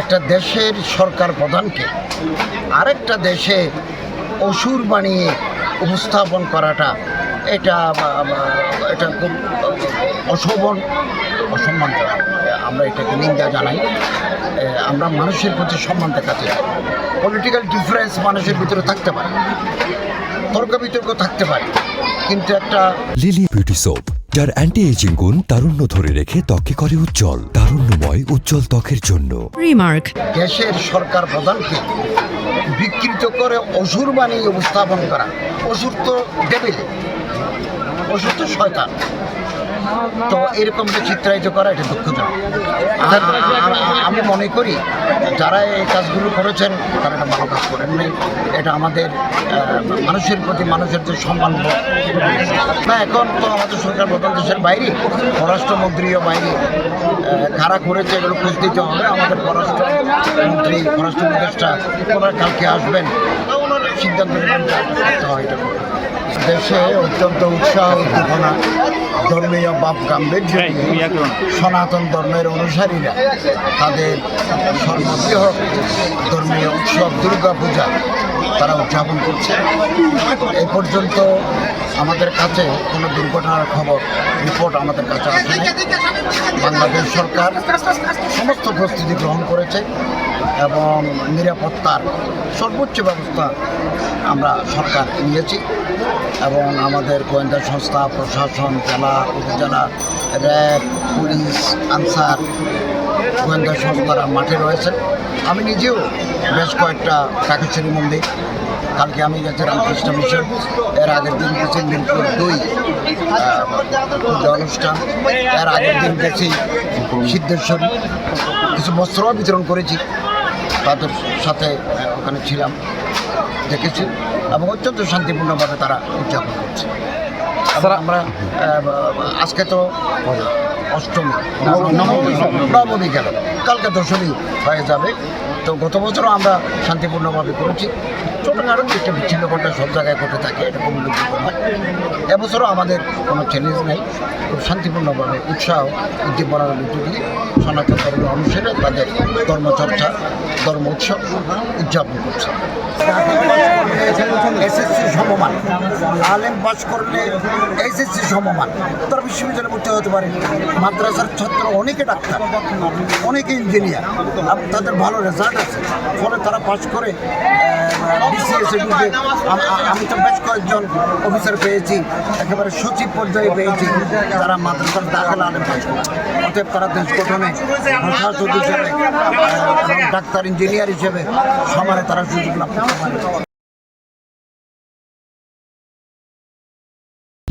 একটা দেশের সরকার প্রধানকে আরেকটা দেশে অসুর বানিয়ে উপস্থাপন করাটা, এটা এটা খুব অশোভন, অসম্মান আমরা এটাকে নিন্দা জানাই। আমরা মানুষের প্রতি সম্মান দেখাতে পলিটিক্যাল ডিফারেন্স মানুষের ভিতরে থাকতে পারে। তর্ক বিতর্ক থাকতে পারে। কিন্তু একটা লিলি বিউটি সোপ যার অ্যান্টি এজিং গুণ তারুণ্য ধরে রেখে ত্বকে করে উজ্জ্বল তারুণ্যময় উজ্জ্বল ত্বকের জন্য। রিমার্ক দেশের সরকার প্রধানকে বিকৃত করে অসুর বানিয়ে উপস্থাপন করা। অসুর তো দেবে অসুর তো শয়তান। তো এরকমকে চিত্রায়িত করা এটা দুঃখজনক। আমি মনে করি যারা এই কাজগুলো করেছেন, তারা এটা ভালো কাজ করেন নাই। এটা আমাদের মানুষের প্রতি মানুষের যে সম্মান না, এখন তো আমাদের সরকার প্রধান দেশের বাইরে পররাষ্ট্রমন্ত্রীও বাইরে কারা করেছে এগুলো খোঁজ দিতে হবে। আমাদের পররাষ্ট্রমন্ত্রী, পররাষ্ট্র উপদেষ্টা, ওনারা কালকে আসবেন। সিদ্ধান্ত নেবেন হয় এটা। দেশে অত্যন্ত উৎসাহ উদ্দীপনা ধর্মীয় বাপ গাম্ভীর্য নিয়ে সনাতন ধর্মের অনুসারীরা তাদের সর্ববৃহৎ ধর্মীয় উৎসব দুর্গা পূজা তারা উদযাপন করছে। এ পর্যন্ত আমাদের কাছে কোনো দুর্ঘটনার খবর রিপোর্ট আমাদের কাছে আসেনি। বাংলাদেশ সরকার সমস্ত প্রস্তুতি গ্রহণ করেছে এবং নিরাপত্তার সর্বোচ্চ ব্যবস্থা আমরা সরকার নিয়েছি। এবং আমাদের গোয়েন্দা সংস্থা, প্রশাসন, জেলা, উপজেলা, র্যাব, পুলিশ, আনসার, গোয়েন্দা সংস্থারা মাঠে রয়েছে। আমি নিজেও বেশ কয়েকটা কাকেশ্বরী মন্দির কালকে আমি গেছি রামকৃষ্ণ মিশন। এর আগের দিন গেছি মিরপুর দুই অনুষ্ঠান। এর আগের দিন গেছি সিদ্ধেশ্বরী। কিছু বস্ত্র বিতরণ করেছি। তাদের সাথে ওখানে ছিলাম, দেখেছি। এবং অত্যন্ত শান্তিপূর্ণভাবে তারা উদযাপন করছে। আমরা আজকে তো অষ্টমী নবমী। গেল। কালকে দশমী হয়ে যাবে। তো গত বছরও আমরা শান্তিপূর্ণভাবে করেছি। ছোটোখাটো একটা বিচ্ছিন্ন ঘটনা সব জায়গায় ঘটে থাকে এটা দুঃখ নয়। এবছরও আমাদের কোনো চ্যালেঞ্জ নেই। খুব শান্তিপূর্ণভাবে উৎসাহ উদ্দীপনার মধ্য দিয়ে সনাতন ধর্ম অনুসারে তাদের ধর্মচর্চা ধর্ম উৎসব উদযাপন করছে। এসএসসি সমমান। আলেম পাস করলে এসএসসি সমমান। তারা বিশ্ববিদ্যালয়ে ভর্তি হতে পারে। মাদ্রাসার ছাত্র অনেকে ডাক্তার, অনেকে ইঞ্জিনিয়ার। তাদের ভালো রেজাল্ট আছে। ফলে তারা পাস করে বিসিএস ঢুকে। আম- তো বেশ কয়েকজন অফিসার পেয়েছি। একেবারে সচিব পর্যায়ে পেয়েছি। তারা মাদ্রাসার দাখেল আলেম পাস করে। অতএব তারা দেশ গঠনে হিসেবে ডাক্তার ইঞ্জিনিয়ার হিসেবে সমানে তারা সুযোগ লাভ